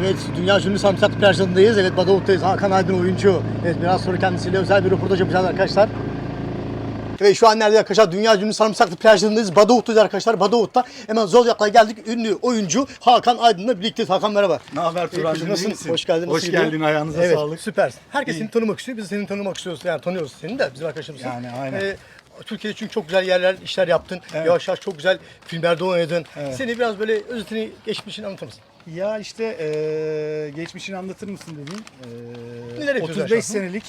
Evet, dünya ünlü Samsat plajındayız. Evet, Badavut'tayız. Hakan Aydın oyuncu. Evet, biraz sonra kendisiyle özel bir röportaj yapacağız arkadaşlar. Evet, şu an nerede arkadaşlar? Dünya ünlü Sarımsaklı plajındayız. Badavut'tayız arkadaşlar. Badavut'ta hemen Zodyak'la geldik. Ünlü oyuncu Hakan Aydın'la birlikteyiz. Hakan merhaba. Ne haber iyi nasılsın? misin? Hoş geldin. Hoş gidiyor? geldin. Ayağınıza evet, sağlık. süpersin. Herkes İyi. seni tanımak istiyor. Biz de seni tanımak istiyoruz. Yani tanıyoruz seni de bizim arkadaşımızsın. Yani, aynen. Ee, Türkiye'de çünkü çok güzel yerler, işler yaptın. Evet. Yavaş yavaş çok güzel filmlerde oynadın. Evet. Seni biraz böyle özetini, geçmişini anlatır mısın? Ya işte eee geçmişini anlatır mısın dedim. Neler yapıyoruz 35 aşağı? senelik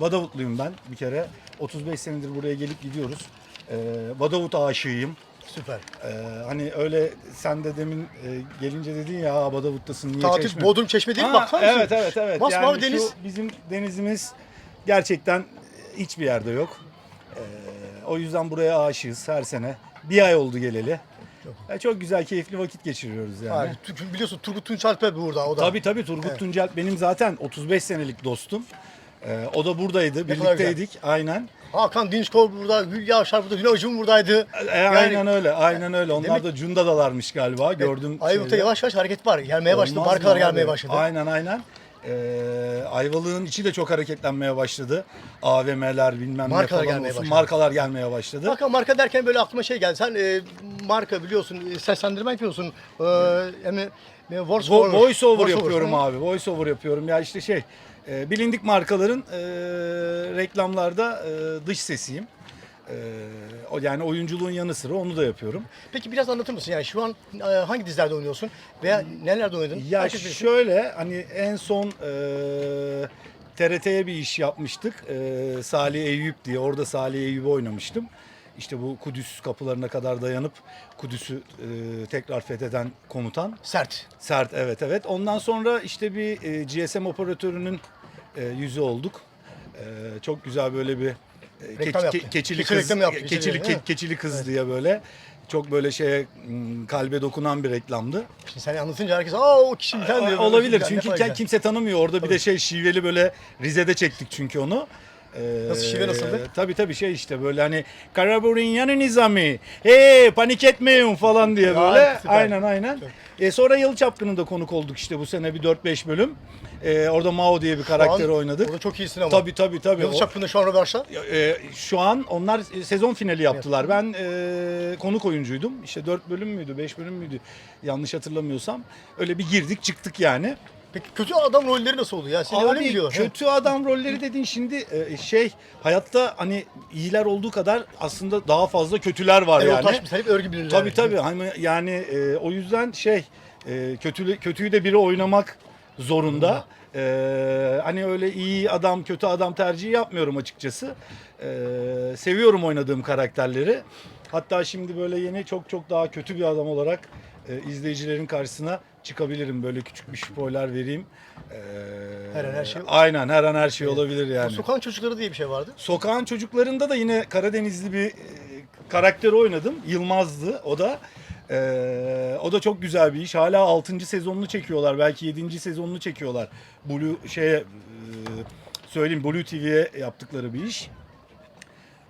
Badavutluyum ben bir kere. 35 senedir buraya gelip gidiyoruz. Eee Badavut aşığıyım. Süper. Eee, hani öyle sen de demin e, gelince dedin ya "Aa, Badavut'tasın niye Tatil, çeşme?" Bodrum Çeşme değil mi? Ha, Baksana Evet evet evet. Masmavi Yani şu deniz. bizim denizimiz gerçekten hiçbir yerde yok. Ee, o yüzden buraya aşığız her sene. Bir ay oldu geleli. Ya çok güzel, keyifli vakit geçiriyoruz yani. Tü- biliyorsun Turgut Tunçalp da burada o da. Tabii tabii Turgut Evet. Tuncel benim zaten 35 senelik dostum. Ee, o da buradaydı, birlikteydik. Aynen. Hakan Dinçkol burada, Hülya Avşar burada, Hülya Avcım buradaydı. E, aynen öyle, aynen öyle. Onlar Demek- da Cunda'dalarmış galiba. Gördüm. Ayvalık'ta yavaş yavaş hareket var. Gelmeye başladı, markalar abi? gelmeye başladı. Aynen aynen. Ee, Ayvalık'ın içi de çok hareketlenmeye başladı. AVM'ler bilmem Markalar ne falan gelmeye olsun. başladı. Markalar gelmeye başladı. Hakan marka derken böyle aklıma şey geldi. Sen e, marka biliyorsun, e, seslendirme yapıyorsun. E, hem e, voice, Vo- voice over voice yapıyorum Hı. abi. Voice over yapıyorum. Ya işte şey e, bilindik markaların e, reklamlarda e, dış sesiyim. E, o yani oyunculuğun yanı sıra onu da yapıyorum. Peki biraz anlatır mısın? Yani şu an e, hangi dizilerde oynuyorsun veya nelerde oynadın? Ya Herkes bilsin. şöyle hani en son e, TRT'ye bir iş yapmıştık. E, Salih Eyüp diye. Orada Salih Eyüp'ü oynamıştım. İşte bu Kudüs kapılarına kadar dayanıp Kudüs'ü e, tekrar fetheden komutan. Sert. Sert evet evet. Ondan sonra işte bir e, GSM operatörünün e, yüzü olduk. E, çok güzel böyle bir keçili Keçi kız, yaptı, keçili, keçili, ke- kız diye böyle çok böyle şeye kalbe dokunan bir reklamdı. Şimdi sen anlatınca herkes aa o kişi falan diyor. Olabilir çünkü kimse tanımıyor. Orada bir de şey şiveli böyle Rize'de çektik çünkü onu. Ee, Nasıl, şive nasıldı? Tabii tabii şey işte böyle hani Karaburun yanı nizami. Hey panik etmeyin falan diye Ya, böyle. süper. Aynen aynen. E, sonra Yalı Çapkını'nda konuk olduk işte bu sene bir 4-5 bölüm. E, orada Mao diye bir Şu an karakteri oynadık. Orada çok iyisin ama. Tabii tabii tabii. O- Çapkın'da şu an Röberş'ta. e, şu an onlar sezon finali yaptılar. Ben e, konuk oyuncuydum. İşte 4 bölüm müydü, 5 bölüm müydü? Yanlış hatırlamıyorsam. Öyle bir girdik çıktık yani. Peki kötü adam rolleri nasıl oluyor ya? Seni öyle mi Abi diyor? kötü adam rolleri dediğin şimdi e, şey hayatta hani iyiler olduğu kadar aslında daha fazla kötüler var Erol yani. Taş mesela hep örgü bilirler. Tabii tabii hani yani e, o yüzden şey e, kötü kötüyü de biri oynamak zorunda. E, hani öyle iyi adam kötü adam tercihi yapmıyorum açıkçası. E, seviyorum oynadığım karakterleri. Hatta şimdi böyle yeni çok çok daha kötü bir adam olarak e, izleyicilerin karşısına çıkabilirim. Böyle küçük bir spoiler vereyim. E, Her an her şey- Aynen her an her şey olabilir yani. Sokağın çocukları diye bir şey vardı. Sokağın çocuklarında da yine Karadenizli bir e, karakter oynadım. Yılmaz'dı o da. Ee, o da çok güzel bir iş. Hala 6. sezonunu çekiyorlar. Belki 7. sezonunu çekiyorlar. Blue şeye e, söyleyeyim Blue TV'ye yaptıkları bir iş.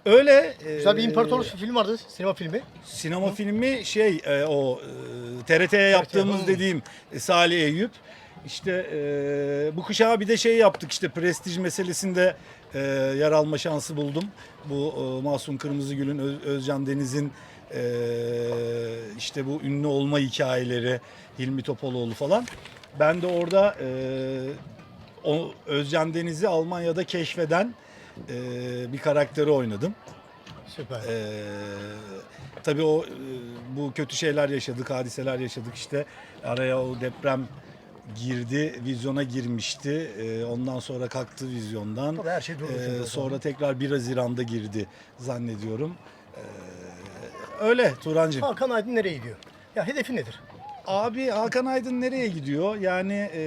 Öyle. e, Güzel bir imparatorluk filmi vardı. Sinema filmi. Sinema filmi şey e, o e, TRT'ye yaptığımız hı. dediğim e, Salih Eyüp. İşte e, bu kışa bir de şey yaptık işte prestij meselesinde e, yer alma şansı buldum. Bu e, Masum Kırmızıgül'ün Öz- Özcan Deniz'in e, işte bu ünlü olma hikayeleri Hilmi Topaloğlu falan. Ben de orada e, o Özcan Deniz'i Almanya'da keşfeden e, bir karakteri oynadım. Süper. Ee, tabii o e, bu kötü şeyler yaşadık, hadiseler yaşadık işte. Araya o deprem girdi, vizyona girmişti. Ee, ondan sonra kalktı vizyondan. Tabii her şey durdu Ee, o sonra tekrar 1 Haziran'da girdi zannediyorum. Ee, öyle Turancığım. Hakan Aydın nereye gidiyor? Ya hedefi nedir? Abi Hakan Aydın nereye gidiyor? Yani e,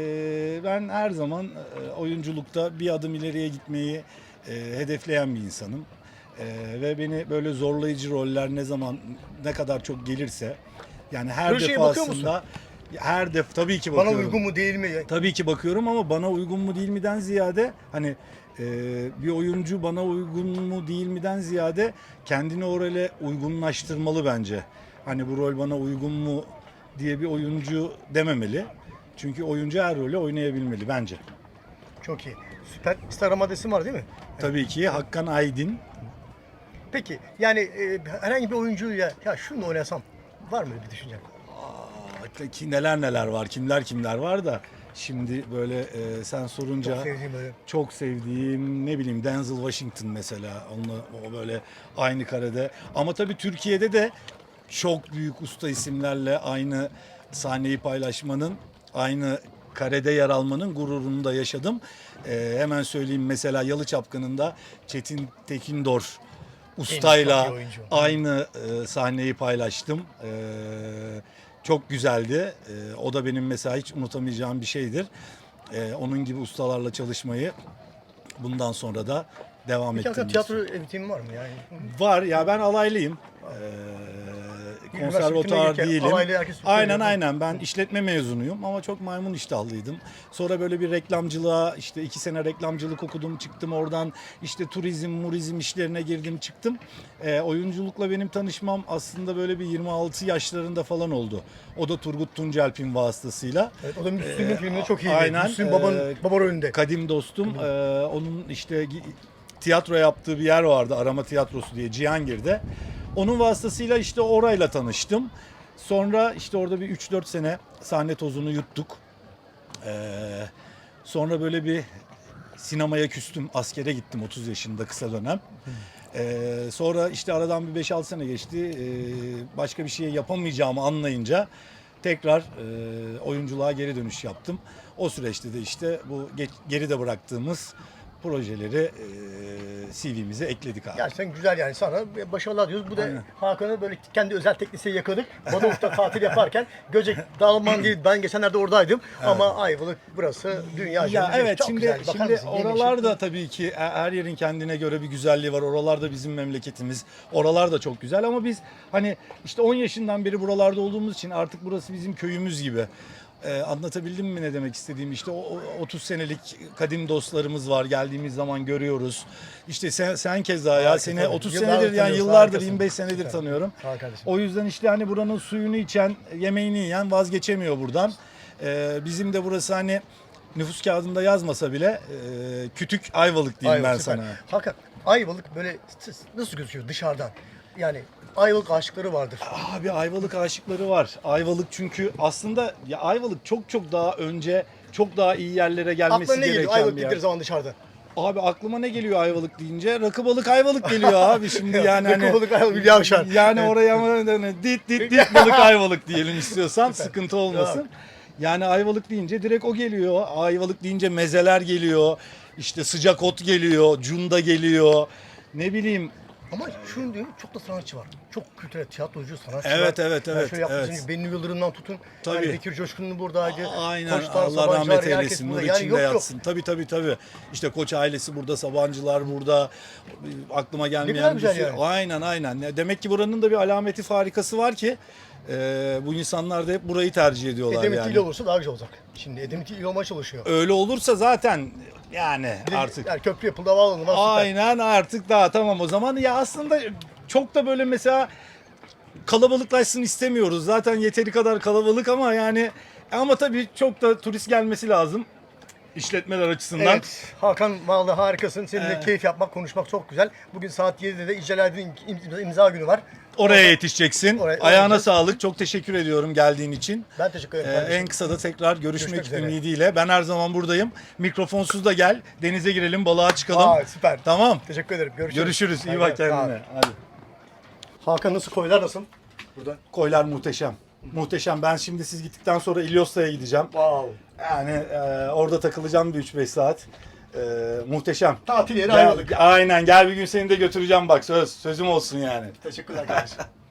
ben her zaman e, oyunculukta bir adım ileriye gitmeyi e, hedefleyen bir insanım. E, ve beni böyle zorlayıcı roller ne zaman ne kadar çok gelirse yani her Projeye bakıyor defasında her def tabii ki Bana bakıyorum. uygun mu değil mi? Tabii ki bakıyorum ama bana uygun mu değil miden ziyade hani e, bir oyuncu bana uygun mu değil miden ziyade kendini oraya uygunlaştırmalı bence. Hani bu rol bana uygun mu diye bir oyuncu dememeli. Çünkü oyuncu her rolü oynayabilmeli bence. Çok iyi. Süper Star Amades'in var değil mi? Tabii ki Hakkan Aydın Peki yani e, herhangi bir oyuncuyla ya şunu oynasam var mı bir düşüncen? Aa, ki neler neler var, kimler kimler var da şimdi böyle e, sen sorunca Çok sevdiğim böyle. çok sevdiğim ne bileyim Denzel Washington mesela onunla o böyle aynı karede ama tabii Türkiye'de de çok büyük usta isimlerle aynı sahneyi paylaşmanın aynı karede yer almanın gururunu da yaşadım. Ee, hemen söyleyeyim mesela Yalı Çapkını'nda Çetin Tekindor ustayla aynı e, sahneyi paylaştım. Ee, çok güzeldi. Ee, o da benim mesela hiç unutamayacağım bir şeydir. Ee, onun gibi ustalarla çalışmayı bundan sonra da devam Peki tiyatro eğitimin var mı yani? Var ya ben alaylıyım. Ee, konservatuar değilim. alaylı herkes Aynen aynen ben işletme mezunuyum ama çok maymun iştahlıydım. Sonra böyle bir reklamcılığa işte iki sene reklamcılık okudum çıktım oradan işte turizm murizm işlerine girdim çıktım. Ee, oyunculukla benim tanışmam aslında böyle bir 26 yaşlarında falan oldu. O da Turgut Tuncelp'in vasıtasıyla. Evet, o da Müslüm'ün filminde çok iyiydi. aynen, Müslüm babanın, e, baba rolünde. Kadim dostum e, onun işte gi- tiyatro yaptığı bir yer vardı arama tiyatrosu diye Cihangir'de. Onun vasıtasıyla işte orayla tanıştım. Sonra işte orada bir 3-4 sene sahne tozunu yuttuk. Ee, sonra böyle bir sinemaya küstüm. Askere gittim 30 yaşında kısa dönem. Ee, sonra işte aradan bir 5-6 sene geçti. Ee, başka bir şey yapamayacağımı anlayınca tekrar e, oyunculuğa geri dönüş yaptım. O süreçte de işte bu geç- geride bıraktığımız projeleri e, CV'mize ekledik abi. Gerçekten güzel yani sana başarılar diyoruz. Bu da Aynen. Hakan'ı böyle kendi özel teknisiyle yakaladık. Badavuk'ta tatil yaparken Göcek Dağılman değil ben geçenlerde oradaydım ama Ayvalık burası dünya Ya evet çok şimdi güzel. Bakar şimdi mısın? Yeni oralar ışık. da tabii ki e- her yerin kendine göre bir güzelliği var. Oralar da bizim memleketimiz. Oralar da çok güzel ama biz hani işte 10 yaşından beri buralarda olduğumuz için artık burası bizim köyümüz gibi. Ee, anlatabildim mi ne demek istediğim işte o, o 30 senelik kadim dostlarımız var geldiğimiz zaman görüyoruz. İşte sen, sen keza ya Harika, seni tabii. 30 Yıllardır senedir yani yıllardır harikasın. 25 senedir Süper. tanıyorum. Sağ ol kardeşim. O yüzden işte hani buranın suyunu içen, yemeğini yiyen vazgeçemiyor buradan. Ee, bizim de burası hani nüfus kağıdında yazmasa bile e, kütük Ayvalık diyeyim ben Ayvalık, süper. sana. Hakan Ayvalık böyle nasıl gözüküyor dışarıdan? Yani Ayvalık aşıkları vardır. Abi Ayvalık aşıkları var. Ayvalık çünkü aslında ya Ayvalık çok çok daha önce çok daha iyi yerlere gelmesi Aklına ne gereken geliyor Ayvalık bir yer. dedikleri zaman dışarıda? Abi aklıma ne geliyor Ayvalık deyince? Rakı balık Ayvalık geliyor abi şimdi yani Rakı hani. balık Ayvalık, Hülya Avşar. Yani oraya mı hani dit dit dit balık Ayvalık diyelim istiyorsan sıkıntı olmasın. Yani Ayvalık deyince direkt o geliyor. Ayvalık deyince mezeler geliyor. İşte sıcak ot geliyor, cunda geliyor. Ne bileyim Ama şunu diyorum çok da sanatçı var. Çok kültürel tiyatrocu sanatçı Evet, var. evet, Yani evet, şöyle yaptığınız evet. gibi Bennu Yıldırım'dan tutun. Tabii. Yani Bekir Coşkun'un buradaydı. Aynen Koçlar, Allah Sabancılar, rahmet herkes eylesin. burada. Nur Yani içinde yok yok. yatsın. Tabii tabii tabii. İşte Koç ailesi burada, Sabancılar burada. Aklıma gelmeyen kadar bir güzel sürü- yani. Aynen aynen. Demek ki buranın da bir alameti farikası var ki e, bu insanlar da hep burayı tercih ediyorlar Edemit yani. ili olursa daha güzel olacak. Şimdi Edemit ili olmaya çalışıyor. Öyle olursa zaten yani Bir de artık Yani köprü yapıldı, havaalanı var. süper. Aynen artık daha tamam o zaman. Ya aslında çok da böyle mesela kalabalıklaşsın istemiyoruz. Zaten yeteri kadar kalabalık ama yani ama tabii çok da turist gelmesi lazım işletmeler açısından. Evet, Hakan vallahi harikasın. Seninle Evet. keyif yapmak, konuşmak çok güzel. Bugün saat 7'de de İceladdin imza, imza günü var. Oraya yetişeceksin. Oraya- oraya Ayağına gideceğiz. sağlık. Çok teşekkür ediyorum geldiğin için. Ben teşekkür ederim. Ee, kardeşim. en kısa da tekrar görüşmek, Görüşmek üzere. ümidiyle. Ben her zaman buradayım. Mikrofonsuz da gel. Denize girelim, balığa çıkalım. Aa, süper. Tamam. Teşekkür ederim. Görüşürüz. Görüşürüz. İyi Haydi, bak sağ ol. kendine. Hadi. Hakan nasıl koylar nasıl? Burada. Koylar muhteşem. Muhteşem. Ben şimdi siz gittikten sonra İlyos'ta'ya gideceğim. Wow. Yani e, orada takılacağım bir 3-5 saat. E, muhteşem. Tatil yeri Gel- aynen gel bir gün seni de götüreceğim bak söz. Sözüm olsun yani. Teşekkürler kardeşim.